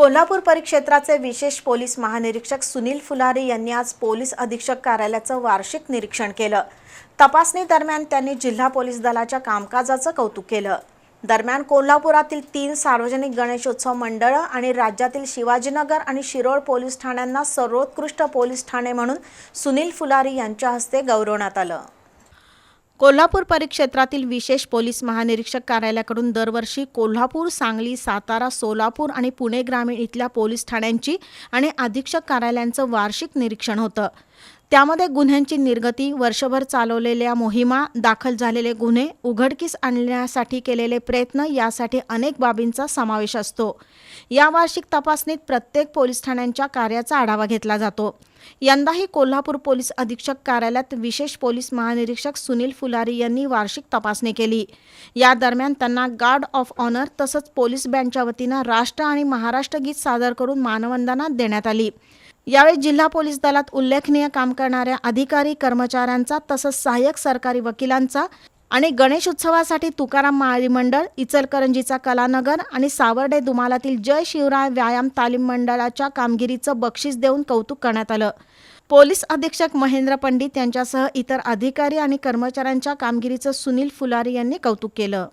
कोल्हापूर परिक्षेत्राचे विशेष पोलीस महानिरीक्षक सुनील फुलारी यांनी आज पोलीस अधीक्षक कार्यालयाचं वार्षिक निरीक्षण केलं. तपासणी दरम्यान त्यांनी जिल्हा पोलीस दलाच्या कामकाजाचं कौतुक केलं. दरम्यान कोल्हापुरातील तीन सार्वजनिक गणेशोत्सव मंडळं आणि राज्यातील शिवाजीनगर आणि शिरोळ पोलीस ठाण्यांना सर्वोत्कृष्ट पोलीस ठाणे म्हणून सुनील फुलारी यांच्या हस्ते गौरवण्यात आलं. कोल्हापूर परिक्षेत्रातील विशेष पोलीस महानिरीक्षक कार्यालयाकडून दरवर्षी कोल्हापूर सांगली सातारा सोलापूर आणि पुणे ग्रामीण इथल्या पोलीस ठाण्यांची आणि अधीक्षक कार्यालयांचं वार्षिक निरीक्षण होतं. त्यामध्ये गुन्ह्यांची निर्गती वर्षभर चालवलेल्या मोहिमा दाखल झालेले गुन्हे उघडकीस आणण्यासाठी केलेले प्रयत्न यासाठी अनेक बाबींचा समावेश असतो. या वार्षिक तपासणीत प्रत्येक पोलीस ठाण्यांच्या कार्याचा आढावा घेतला जातो. यंदाही कोल्हापूर पोलीस अधीक्षक कार्यालयात विशेष पोलीस महानिरीक्षक सुनील फुलारी यांनी वार्षिक तपासणी केली. या दरम्यान त्यांना गार्ड ऑफ ऑनर तसंच पोलीस बँडच्या वतीनं राष्ट्र आणि महाराष्ट्र गीत सादर करून मानवंदना देण्यात आली. यावेळी जिल्हा पोलीस दलात उल्लेखनीय काम करणाऱ्या अधिकारी कर्मचाऱ्यांचा तसंच सहाय्यक सरकारी वकिलांचा आणि गणेश उत्सवासाठी तुकाराम माळी मंडळ इचलकरंजीचा कलानगर आणि सावर्डे दुमालातील जय शिवराय व्यायाम तालीम मंडळाच्या कामगिरीचं बक्षीस देऊन कौतुक करण्यात आलं. पोलीस अधीक्षक महेंद्र पंडित यांच्यासह इतर अधिकारी आणि कर्मचाऱ्यांच्या कामगिरीचं सुनील फुलारी यांनी कौतुक केलं.